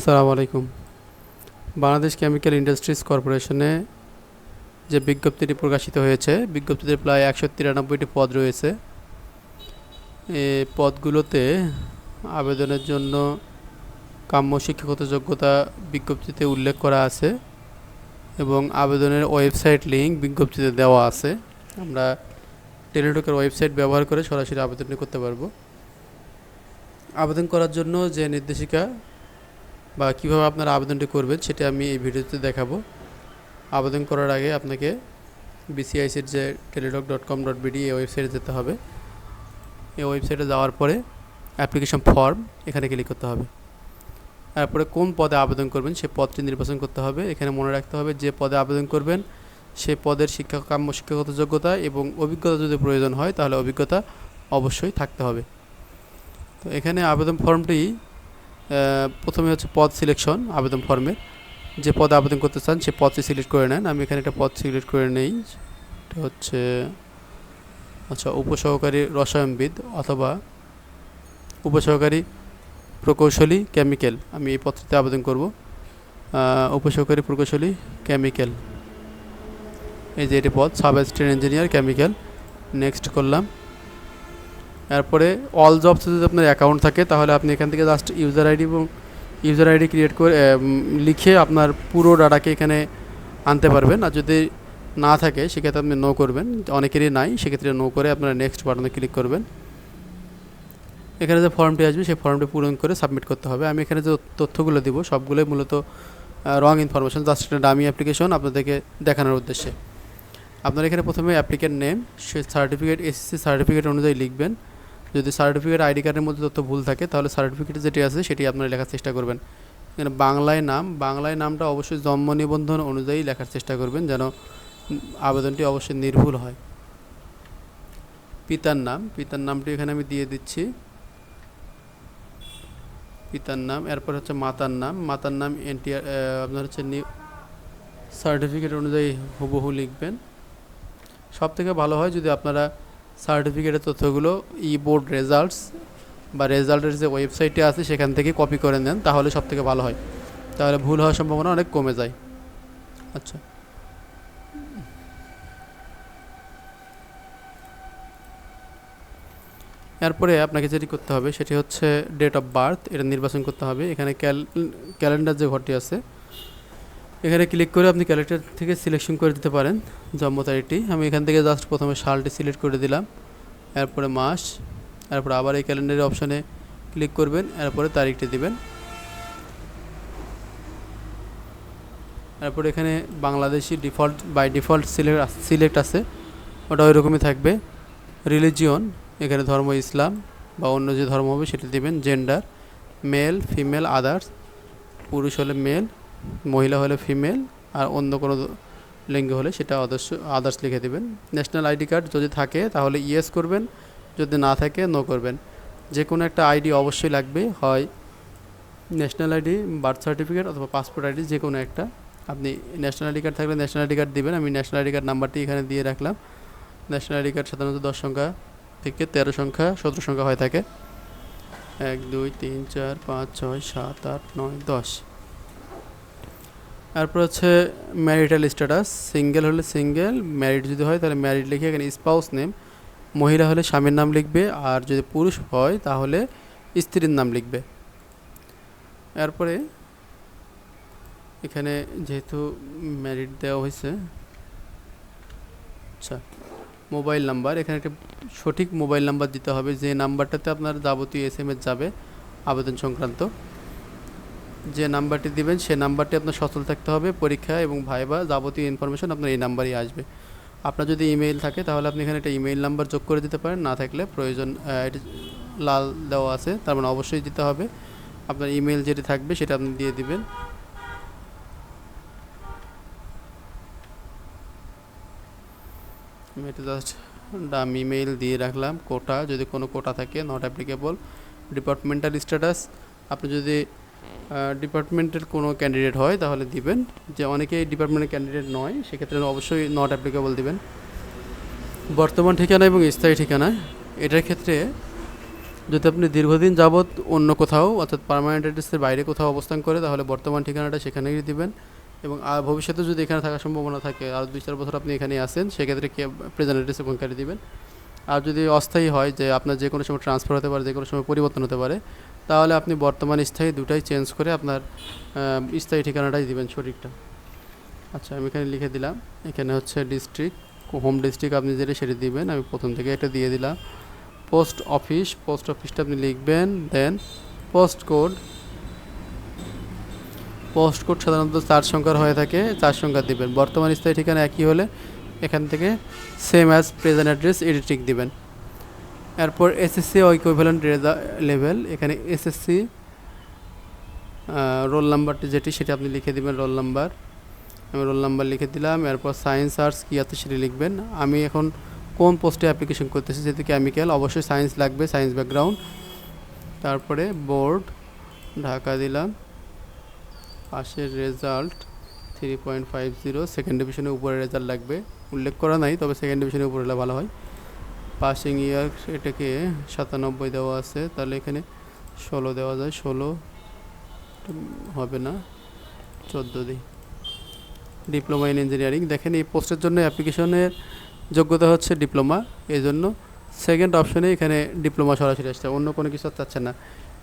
আসসালামু আলাইকুম। Bangladesh chemical industries কর্পোরেশনে যে বিজ্ঞপ্তিটি প্রকাশিত হয়েছে, বিজ্ঞপ্তিতে প্রায় একশো তিরানব্বইটি পদ রয়েছে। এই পদগুলোতে আবেদনের জন্য কাম্য শিক্ষাগত যোগ্যতা বিজ্ঞপ্তিতে উল্লেখ করা আছে এবং আবেদনের ওয়েবসাইট লিঙ্ক বিজ্ঞপ্তিতে দেওয়া আছে। আমরা টেলিটকের ওয়েবসাইট ব্যবহার করে সরাসরি আবেদনটি করতে পারব। আবেদন করার জন্য যে নির্দেশিকা বা কীভাবে আপনারা আবেদনটি করবেন সেটা আমি এই ভিডিওতে দেখাবো। আবেদন করার আগে আপনাকে বিসিআইসির যে Teletalk dot com dot BD এই ওয়েবসাইটে যেতে হবে। এই ওয়েবসাইটে যাওয়ার পরে অ্যাপ্লিকেশন ফর্ম এখানে ক্লিক করতে হবে। তারপরে কোন পদে আবেদন করবেন সে পদটি নির্বাচন করতে হবে। এখানে মনে রাখতে হবে যে পদে আবেদন করবেন সে পদের শিক্ষা কাম্য শিক্ষাগত যোগ্যতা এবং অভিজ্ঞতা যদি প্রয়োজন হয় তাহলে অভিজ্ঞতা অবশ্যই থাকতে হবে। তো এখানে আবেদন ফর্মটি প্রথমে হচ্ছে পদ সিলেকশন আবেদন ফর্মের যে পদে আবেদন করতে চান, সে পদটি সিলেক্ট করে নেন। আমি এখানে একটা পদ সিলেক্ট করে নেই। এটা হচ্ছে আচ্ছা উপসহকারী রসায়নবিদ অথবা উপসহকারী প্রকৌশলী কেমিক্যাল আমি এই পদটিতে আবেদন করব। উপসহকারী প্রকৌশলী কেমিক্যাল এই যে এটি পদ sub assistant engineer chemical next করলাম। তারপরে অল জবস যদি আপনার অ্যাকাউন্ট থাকে, তাহলে আপনি এখান থেকে জাস্ট ইউজার আইডি এবং ইউজার আইডি ক্রিয়েট করে লিখে আপনার পুরো ডাটাকে এখানে আনতে পারবেন। আর যদি না থাকে, সেক্ষেত্রে আপনি নো করবেন। অনেকেরই নাই, সেক্ষেত্রে নো করে আপনারা নেক্সট বাটনে ক্লিক করবেন। এখানে যে ফর্মটি আসবে, সেই ফর্মটি পূরণ করে সাবমিট করতে হবে। আমি এখানে যে তথ্যগুলো দিব, সবগুলোই মূলত রং ইনফরমেশন জাস্ট একটা ডামি অ্যাপ্লিকেশন আপনাদেরকে দেখানোর উদ্দেশ্যে। আপনার এখানে প্রথমে অ্যাপ্লিকেন্ট নেম সে সার্টিফিকেট এসএসসি সার্টিফিকেট অনুযায়ী লিখবেন। যদি সার্টিফিকেট আইডি কার্ডের মধ্যে তথ্য ভুল থাকে, তাহলে সার্টিফিকেট যেটি আছে সেটি আপনারা লেখার চেষ্টা করবেন। এখানে বাংলায় নাম, বাংলায় নামটা অবশ্যই জন্ম নিবন্ধন অনুযায়ী লেখার চেষ্টা করবেন যেন আবেদনটি অবশ্যই নির্ভুল হয়। পিতার নাম, পিতার নামটি এখানে আমি দিয়ে দিচ্ছি। পিতার নাম, এরপর হচ্ছে মাতার নাম মাতার নাম এনটিআর আপনার হচ্ছে নিউ সার্টিফিকেট অনুযায়ী হুবহু লিখবেন। সব থেকে ভালো হয় যদি আপনারা সার্টিফিকেটের তথ্যগুলো ই বোর্ড রেজাল্টস বা রেজাল্টের যে ওয়েবসাইটে আছে, সেখান থেকে কপি করে নেন, তাহলে সব থেকে ভালো হয়। তাহলে ভুল হওয়ার সম্ভাবনা অনেক কমে যায়। আচ্ছা। এরপরে আপনাকে যেটি করতে হবে, সেটি হচ্ছে ডেট অফ বার্থ এটা নির্বাচন করতে হবে। এখানে ক্যাল ক্যালেন্ডার যে ঘরটি আছে এখানে ক্লিক করে আপনি ক্যালেন্ডার থেকে সিলেকশন করে দিতে পারেন, জন্ম তারিখটি। আমি এখান থেকে জাস্ট প্রথমে সালটি সিলেক্ট করে দিলাম, এরপরে মাস, এরপরে আবার এই ক্যালেন্ডারের অপশানে ক্লিক করবেন, এরপরে তারিখটি দিবেন। এরপর এখানে Bangladeshi default by default select select আছে, ওটা ওই রকমই থাকবে। রিলিজিয়ন এখানে ধর্ম ইসলাম বা অন্য যে ধর্ম হবে সেটা দিবেন জেন্ডার মেল ফিমেল আদার্স পুরুষ হলে মেল মহিলা হলে ফিমেল আর অন্য কোনো লিঙ্গ হলে সেটা আদার্স আদার্স লিখে দেবেন। ন্যাশনাল আইডি কার্ড যদি থাকে তাহলে ইয়েস করবেন, যদি না থাকে নো করবেন। যে কোনো একটা আইডি অবশ্যই লাগবে, হয় ন্যাশনাল আইডি, বার্থ সার্টিফিকেট অথবা পাসপোর্ট আইডি যে কোনো একটা। আপনি ন্যাশনাল আইডি কার্ড থাকলে ন্যাশনাল আইডি কার্ড দেবেন। আমি ন্যাশনাল আইডি কার্ড নাম্বারটি এখানে দিয়ে রাখলাম। ন্যাশনাল আইডি কার্ড সাধারণত দশ সংখ্যা থেকে তেরো সংখ্যা, সতেরো সংখ্যা হয়ে থাকে। এক, দুই, তিন, চার, পাঁচ, ছয়, সাত, আট, নয়, দশ। তারপর হচ্ছে ম্যারিটাল স্ট্যাটাস সিঙ্গেল হলে সিঙ্গেল ম্যারিড যদি হয় তাহলে ম্যারিড লিখে এখানে স্পাউস নেম মহিলা হলে স্বামীর নাম লিখবে, আর যদি পুরুষ হয় তাহলে স্ত্রীর নাম লিখবে। এরপরে এখানে যেহেতু ম্যারিড দেওয়া হয়েছে আচ্ছা মোবাইল নাম্বার এখানে একটা সঠিক মোবাইল নাম্বার দিতে হবে, যে নাম্বারটাতে আপনার যাবতীয় এস এম যাবে, আবেদন সংক্রান্ত। যে নাম্বারটি দিবেন, সে নাম্বারটি আপনার সচল থাকতে হবে, পরীক্ষা এবং ভাইবা যাবতীয় ইনফরমেশন আপনার এই নাম্বারই আসবে। আপনার যদি ইমেইল থাকে, তাহলে আপনি এখানে একটা ইমেইল নাম্বার যোগ করে দিতে পারেন। না থাকলে প্রয়োজন এটি লাল দেওয়া আছে, তার মানে অবশ্যই দিতে হবে। আপনার ইমেইল যেটি থাকবে, সেটা আপনি দিয়ে দিবেন। আমি এটা জাস্ট ডাম ইমেইল দিয়ে রাখলাম। কোটা, যদি কোনো কোটা থাকে নট অ্যাপ্লিকেবল ডিপার্টমেন্টাল স্ট্যাটাস আপনি যদি ডিপার্টমেন্টের কোনো ক্যান্ডিডেট হয়, তাহলে দিবেন। যে অনেকেই ডিপার্টমেন্টের ক্যান্ডিডেট নয়, সেক্ষেত্রে অবশ্যই নট অ্যাপ্লিকেবল দিবেন। বর্তমান ঠিকানা এবং স্থায়ী ঠিকানা, এটার ক্ষেত্রে যদি আপনি দীর্ঘদিন যাবৎ অন্য কোথাও, অর্থাৎ পার্মানেন্ট অ্যাড্রেসের বাইরে কোথাও অবস্থান করে, তাহলে বর্তমান ঠিকানাটা সেখানেই দিবেন। এবং আর ভবিষ্যতে যদি এখানে থাকার সম্ভাবনা থাকে আর দুই চার বছর আপনি এখানে আসেন সেক্ষেত্রে কে প্রেজেন্ট অ্যাড্রেস ওখানকারে দিবেন। আর যদি অস্থায়ী হয়, যে আপনার যে কোনো সময় ট্রান্সফার হতে পারে যে কোনো সময় পরিবর্তন হতে পারে তাহলে আপনি বর্তমান স্থায়ী দুটাই চেঞ্জ করে আপনার স্থায়ী ঠিকানাটাই দিবেন সঠিকটা। আচ্ছা আমি এখানে লিখে দিলাম। এখানে হচ্ছে ডিস্ট্রিক্ট হোম ডিস্ট্রিক্ট আপনি যেটা সেটা দিবেন। আমি প্রথম থেকে একটা দিয়ে দিলাম। পোস্ট অফিস পোস্ট অফিসটা আপনি লিখবেন then post code post code সাধারণত চার সংখ্যার হয়ে থাকে, চার সংখ্যা দিবেন। বর্তমান স্থায়ী ঠিকানা একই হলে এখান থেকে সেম অ্যাজ প্রেজেন্ট অ্যাড্রেস এডিটিক দিবেন। এরপর এসএসসি ইকুইভ্যালেন্ট লেভেল এখানে এসএসসি রোল নাম্বারটি যেটি সেটা আপনি লিখে দিবেন রোল নাম্বার আমি রোল নাম্বার লিখে দিলাম, এরপর সায়েন্স আর্টস কী আছে সেটি লিখবেন। আমি এখন কোন পোস্টে অ্যাপ্লিকেশন করতেছি যেহেতু কেমিক্যাল অবশ্যই সায়েন্স লাগবে সায়েন্স ব্যাকগ্রাউন্ড তারপরে বোর্ড ঢাকা দিলাম। পাশের result three point five zero second ডিভিশনের উপরে রেজাল্ট লাগবে। উল্লেখ করা নাই, তবে সেকেন্ড ডিভিশনের উপরে হলে ভালো হয়। পাসিং ইয়ার এটাকে সাতানব্বই দেওয়া আছে, তাহলে এখানে ষোলো দেওয়া যায়, ষোলো হবে না, চোদ্দ দিই। Diploma in engineering. দেখেন এই পোস্টের জন্য অ্যাপ্লিকেশনের যোগ্যতা হচ্ছে ডিপ্লোমা এই জন্য সেকেন্ড অপশনে এখানে ডিপ্লোমা সরাসরি আসছে অন্য কোনো কিছু চাচ্ছে না।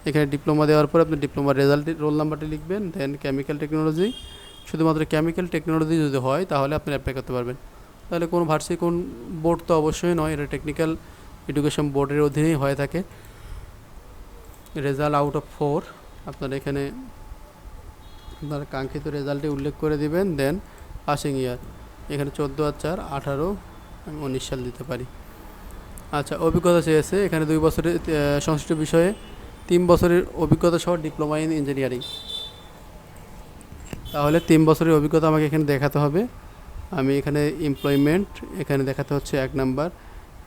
এখানে ডিপ্লোমা দেওয়ার পর আপনি ডিপ্লোমার রেজাল্ট, রোল নাম্বারটি লিখবেন, দেন কেমিক্যাল টেকনোলজি শুধুমাত্র কেমিক্যাল টেকনোলজি যদি হয়, তাহলে আপনি অ্যাপ্লাই করতে পারবেন। তাহলে কোনো ভার্সি, কোন বোর্ড তো অবশ্যই নয়, এটা টেকনিক্যাল এডুকেশন বোর্ডের অধীনেই হয়ে থাকে। রেজাল্ট আউট অফ ফোর আপনার এখানে আপনার কাঙ্ক্ষিত রেজাল্টে উল্লেখ করে দিবেন দেন পাসিং ইয়ার এখানে চোদ্দ আর চার, আঠারো, আমি উনিশ সাল দিতে পারি। আচ্ছা অভিজ্ঞতা চেয়েছে, এখানে দুই বছরের সংশ্লিষ্ট বিষয়ে তিন বছরের অভিজ্ঞতা সহ ডিপ্লোমা ইন ইঞ্জিনিয়ারিং তাহলে তিন বছরের অভিজ্ঞতা আমাকে এখানে দেখাতে হবে। আমি এখানে এমপ্লয়মেন্ট এখানে দেখাতে হচ্ছে এক নাম্বার।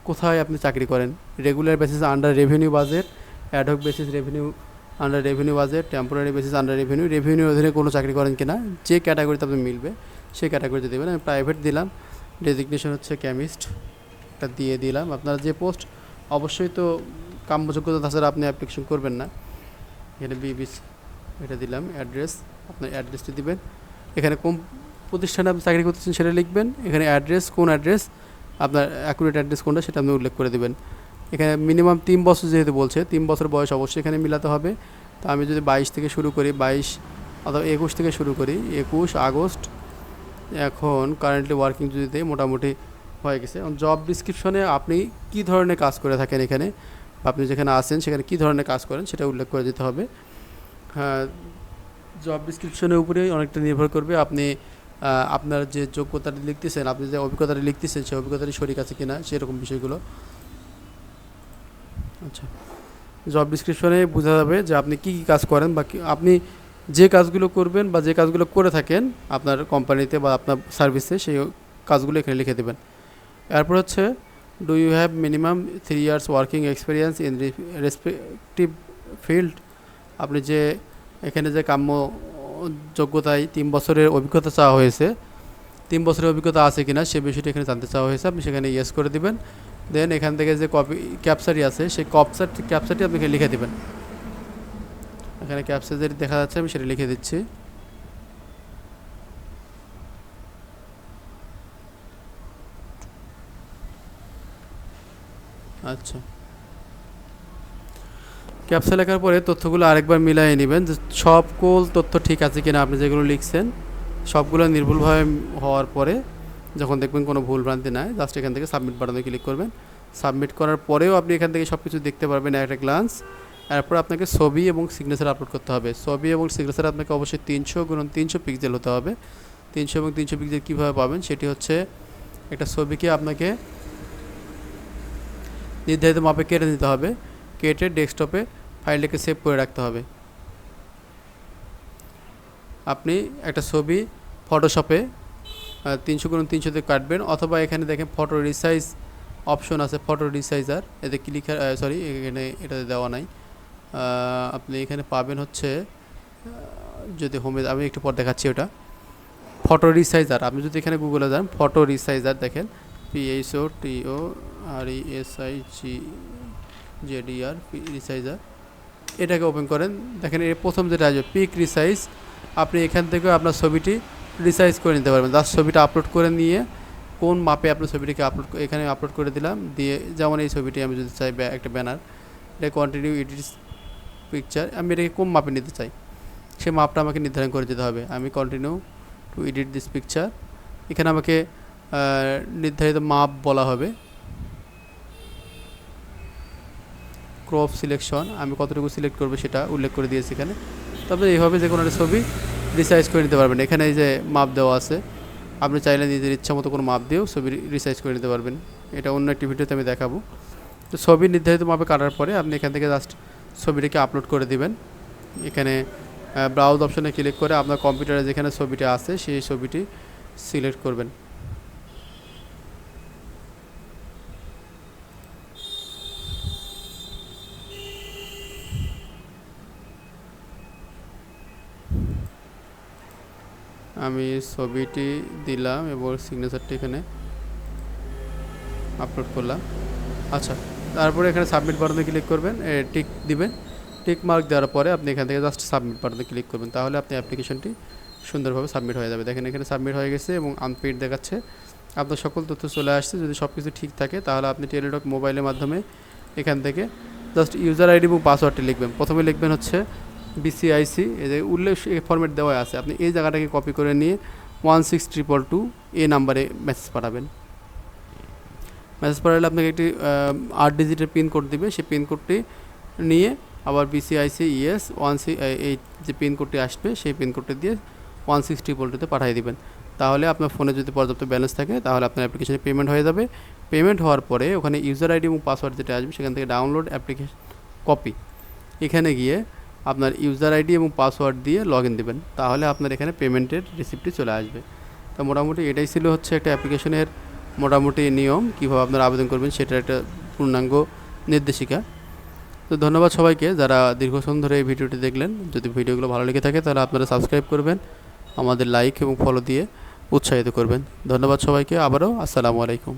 কোথায় আপনি চাকরি করেন? Regular basis under revenue budget ad hoc basis revenue under revenue budget temporary basis under revenue রেভিনিউর অধীনে কোনো চাকরি করেন কিনা, যে ক্যাটাগরিতে আপনি মিলবে, সেই ক্যাটাগরিতে দেবেন। আমি প্রাইভেট দিলাম ডেজিগনেশন হচ্ছে কেমিস্ট এটা দিয়ে দিলাম। আপনার যে পোস্ট অবশ্যই তো কাম্যযোগ্যতা তাছাড়া আপনি অ্যাপ্লিকেশন করবেন না। এখানে বিবিসি এটা দিলাম অ্যাড্রেস আপনার অ্যাড্রেসটি দিবেন। এখানে কোন প্রতিষ্ঠানে আপনি চাকরি করতেছেন সেটা লিখবেন। এখানে অ্যাড্রেস কোন অ্যাড্রেস আপনার অ্যাকুরেট অ্যাড্রেস কোনটা সেটা আপনি উল্লেখ করে দেবেন। এখানে মিনিমাম তিন বছর যেহেতু বলছে, তিন বছর বয়স অবশ্যই এখানে মিলাতে হবে। তো আমি যদি বাইশ থেকে শুরু করি, বাইশ অথবা একুশ থেকে শুরু করি, একুশ আগস্ট, এখন কারেন্টলি ওয়ার্কিং যদি মোটামুটি হয়ে গেছে। জব ডিসক্রিপশনে আপনি কী ধরনের কাজ করে থাকেন এখানে? আপনি যেখানে আসেন সেখানে কী ধরনের কাজ করেন, সেটা উল্লেখ করে দিতে হবে। হ্যাঁ জব ডিসক্রিপশনের উপরেই অনেকটা নির্ভর করবে। আপনি আপনার যে যোগ্যতাটি লিখতেছেন, আপনি যে অভিজ্ঞতাটি লিখতেছেন, সেই অভিজ্ঞতাটি শরীর আছে কিনা, সেরকম বিষয়গুলো। আচ্ছা। জব ডিসক্রিপশনে বোঝা যাবে যে আপনি কী কী কাজ করেন বা আপনি যে কাজগুলো করবেন বা যে কাজগুলো করে থাকেন, আপনার কোম্পানিতে বা আপনার সার্ভিসে সেই কাজগুলো এখানে লিখে দেবেন। এরপর হচ্ছে do you have minimum three years working experience in respective field আপনি যে, এখানে যে কাম্য যোগ্যতায় তিন বছরের অভিজ্ঞতা চাওয়া হয়েছে। তিন বছরের অভিজ্ঞতা আছে কিনা সে বিষয়টি এখানে জানতে চাওয়া হয়েছে। আপনি সেখানে ইয়েস করে দিবেন। দেন এখান থেকে যে কপি ক্যাপচারি আছে, সেই কপচার ক্যাপচারটি আপনি লিখে দেবেন। এখানে ক্যাপচার যেটি দেখা যাচ্ছে, আমি সেটা লিখে দিচ্ছি। আচ্ছা। ক্যাপসা লেখার পরে তথ্যগুলো আরেকবার মিলাই নেবেন যে সকল তথ্য ঠিক আছে কিনা আপনি যেগুলো লিখছেন, সবগুলো নির্ভুলভাবে হওয়ার পরে যখন দেখবেন কোনো ভুল ভ্রান্তি নাই জাস্ট এখান থেকে সাবমিট বাটনে ক্লিক করবেন। সাবমিট করার পরেও আপনি এখান থেকে সব কিছু দেখতে পারবেন একটা গ্লান্স এরপর আপনাকে ছবি এবং সিগনেচার আপলোড করতে হবে। ছবি এবং সিগনেচার আপনাকে অবশ্যই তিনশো গুণন তিনশো পিক্সেল হতে হবে। তিনশো এবং তিনশো পিক্সেল কীভাবে পাবেন সেটি হচ্ছে একটা ছবিকে আপনাকে নির্ধারিত মাপে কেটে নিতে হবে। কেটে ডেস্কটপে ফাইলটাকে সেভ করে রাখতে হবে। আপনি একটা ছবি ফটোশপে তিনশো গুণ তিনশোতে কাটবেন অথবা এখানে দেখেন ফটো রিসাইজ অপশন আছে ফটো রিসাইজার এতে ক্লিক সরি এখানে এটাতে দেওয়া নাই। আপনি এখানে পাবেন হচ্ছে যদি হোমে আমি একটু পর দেখাচ্ছি ওটা। ফটো রিসাইজার আপনি যদি এখানে গুগলে যান ফটো রিসাইজার দেখেন PHO TO R E S I G ZDR resizer এটাকে ওপেন করেন। দেখেন এর প্রথম যেটা আসবে পিক রিসাইজ আপনি এখান থেকে আপনার ছবিটি রিসাইজ করে নিতে পারবেন। জাস্ট ছবিটা আপলোড করে নিয়ে, কোন মাপে আপনার ছবিটিকে আপলোড এখানে আপলোড করে দিলাম। দিয়ে যেমন এই ছবিটি আমি যদি চাই একটা ব্যানার এটা কন্টিনিউ এডিট পিকচার আমি এটাকে কোন মাপে নিতে চাই? সে মাপটা আমাকে নির্ধারণ করে দিতে হবে। আমি continue to edit this picture এখানে আমাকে নির্ধারিত মাপ বলা হবে। ক্রপ সিলেকশন, আমি কতটুকু সিলেক্ট করব সেটা উল্লেখ করে দিয়েছি এখানে। তবে এইভাবে যে কোনো একটা ছবি রিসাইজ করে নিতে পারবেন। এখানে এই যে মাপ দেওয়া আছে, আপনি চাইলে নিজের ইচ্ছা মতো কোনো মাপ দিয়েও ছবি রিসাইজ করে নিতে পারবেন। এটা অন্য একটি ভিডিওতে আমি দেখাবো। তো ছবি নির্ধারিত মাপে কাটার পরে আপনি এখান থেকে জাস্ট ছবিটিকে আপলোড করে দিবেন। এখানে ব্রাউজ অপশনে ক্লিক করে আপনার কম্পিউটারে যেখানে ছবিটি আছে, সেই ছবিটি সিলেক্ট করবেন। আমি ছবিটি দিলাম এবং সিগনেচারটি এখানে আপলোড করলাম। আচ্ছা তারপরে এখানে সাবমিট বাটনে ক্লিক করবেন টিক দিবেন। টিক মার্ক দেওয়ার পরে আপনি এখান থেকে জাস্ট সাবমিট বাটনে ক্লিক করবেন, তাহলে আপনি অ্যাপ্লিকেশনটি সুন্দরভাবে সাবমিট হয়ে যাবে। দেখেন এখানে সাবমিট হয়ে গেছে এবং আনপেইড দেখাচ্ছে। আপনার সকল তথ্য চলে আসছে। যদি সব কিছু ঠিক থাকে, তাহলে আপনি টেলিটক মোবাইলের মাধ্যমে এখান থেকে জাস্ট ইউজার আইডি এবং পাসওয়ার্ডটি লিখবেন। প্রথমে লিখবেন হচ্ছে বিসিআইসি এই যে উল্লেখ ফরম্যাট দেওয়া আছে। আপনি এই জায়গাটাকে কপি করে নিয়ে ওয়ান সিক্স ট্রিপল টু এই নাম্বারে মেসেজ পাঠাবেন। মেসেজ পাঠালে আপনাকে একটি আট ডিজিটের পিন কোড দিবে। সেই পিন কোডটি নিয়ে আবার বিসিআইসি ইএস ওয়ান সি এই যে পিন কোডটি আসবে, সেই পিন কোডটি দিয়ে ওয়ান সিক্স ট্রিপল টুতে পাঠিয়ে দেবেন। তাহলে আপনার ফোনে যদি পর্যাপ্ত ব্যালেন্স থাকে, তাহলে আপনার অ্যাপ্লিকেশনে পেমেন্ট হয়ে যাবে। পেমেন্ট হওয়ার পরে ওখানে ইউজার আইডি এবং পাসওয়ার্ড যেটা আসবে, সেখান থেকে ডাউনলোড অ্যাপ্লিকেশন কপি এখানে গিয়ে আপনার ইউজার আইডি এবং পাসওয়ার্ড দিয়ে লগ ইন দেবেন, তাহলে আপনার এখানে পেমেন্টের রিসিপ্টটি চলে আসবে। তো মোটামুটি এটাই ছিল হচ্ছে একটা অ্যাপ্লিকেশনের মোটামুটি নিয়ম, কীভাবে আপনারা আবেদন করবেন সেটার একটা পূর্ণাঙ্গ নির্দেশিকা। তো ধন্যবাদ সবাইকে, যারা দীর্ঘক্ষণ ধরে এই ভিডিওটি দেখলেন। যদি ভিডিওগুলো ভালো লেগে থাকে, তাহলে আপনারা সাবস্ক্রাইব করবেন, আমাদের লাইক এবং ফলো দিয়ে উৎসাহিত করবেন। ধন্যবাদ সবাইকে, আবারও আসসালামু আলাইকুম।